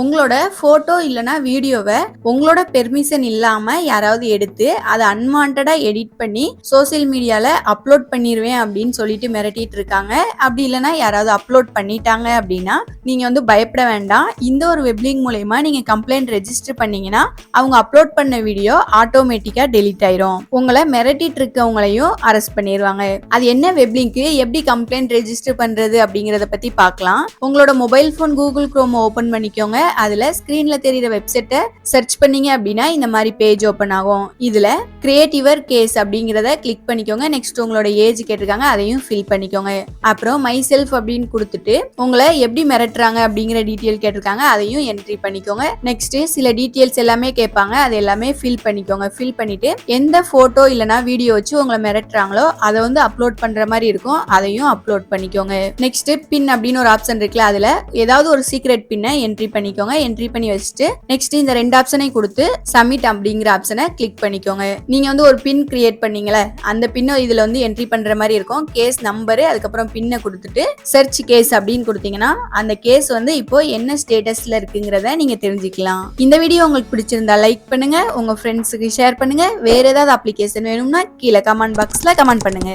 உங்களோட ஃபோட்டோ இல்லைனா வீடியோவை உங்களோட பெர்மிஷன் இல்லாமல் யாராவது எடுத்து அதை அன்வான்டாக எடிட் பண்ணி சோஷியல் மீடியாவில் அப்லோட் பண்ணிடுவேன் அப்படின்னு சொல்லிட்டு மிரட்டிட்டு இருக்காங்க. அப்படி இல்லைனா யாராவது அப்லோட் பண்ணிட்டாங்க அப்படின்னா நீங்கள் வந்து பயப்பட வேண்டாம். இந்த ஒரு வெப்லிங் மூலயமா நீங்கள் கம்ப்ளைண்ட் ரெஜிஸ்டர் பண்ணீங்கன்னா அவங்க அப்லோட் பண்ண வீடியோ ஆட்டோமேட்டிக்காக டெலீட் ஆயிரும். உங்களை மிரட்டிட்டு இருக்கவங்களையும் அரெஸ்ட் பண்ணிடுவாங்க அது என்ன வெப்லிங்க்கு எப்படி கம்ப்ளைண்ட் ரெஜிஸ்டர் பண்ணுறது அப்படிங்கிறத பற்றி பார்க்கலாம். உங்களோட mobile phone Google Chrome open பண்ணிக்கோங்க. அதில் ஸ்க்ரீனில் தெரிகிற வெப்சைட்டை சர்ச் பண்ணீங்க அப்படின்னா இந்த மாதிரி பேஜ் ஓப்பன் ஆகும். இதில் கிரியேட்டிவர் கேஸ் அப்படிங்கிறத கிளிக் பண்ணிக்கோங்க. நெக்ஸ்ட் உங்களோட ஏஜ் கேட்டிருக்காங்க அதையும் ஃபில் பண்ணிக்கோங்க. அப்புறம் மை செல்ஃப் அப்படின்னு கொடுத்துட்டு உங்களை எப்படி மிரட்டுறாங்க அப்படிங்கிற டீட்டெயில் கேட்டிருக்காங்க அதையும் என்ட்ரி பண்ணிக்கோங்க. நெக்ஸ்ட் சில டீட்டெயில்ஸ் எல்லாமே கேட்பாங்க அது எல்லாமே ஃபில் பண்ணிக்கோங்க. ஃபில் பண்ணிட்டு எந்த போட்டோ இல்லைனா வீடியோ வச்சு உங்களை மிரட்டுறாங்களோ அதை வந்து அப்லோட் பண்ற மாதிரி இருக்கும். அதையும் அப்லோட் பண்ணிக்கோங்க. நெக்ஸ்ட் பின் அப்படின்னு ஒரு ஆப்ஷன் இருக்குல்ல அதுல ஏதாவது ஒரு சீக்ரெட் பின்னை என்ட்ரி பண்ணிக்கோங்க என்ட்ரி பண்ணி வச்சுட்டு நெக்ஸ்ட் இந்த ரெண்டு ஆப்ஷனை கொடுத்து சப்மிட் அப்படிங்கிற ஆப்ஷனை கிளிக் பண்ணிக்கோங்க. நீங்க வந்து ஒரு பின் கிரியேட் பண்ணீங்களே அந்த பின்னை இதுல வந்து என்ட்ரி பண்ற மாதிரி இருக்கும். கேஸ் நம்பரு அதுக்கப்புறம் பின்னை கொடுத்துட்டு சர்ச் கேஸ் அப்படின்னு கொடுத்தீங்கன்னா அந்த கேஸ் வந்து இப்போ என்ன ஸ்டேட்டஸ்ல இருக்குங்கிறத நீங்க தெரிஞ்சுக்கலாம். இந்த வீடியோ உங்களுக்கு பிடிச்சிருந்தா லைக் பண்ணுங்க உங்க ஃப்ரெண்ட்ஸுக்கு ஷேர் பண்ணுங்க வேற ஏதாவது அப்ளிகேஷன் வேணும்னா கீழே கமெண்ட் பாக்ஸ்ல கமெண்ட் பண்ணுங்க.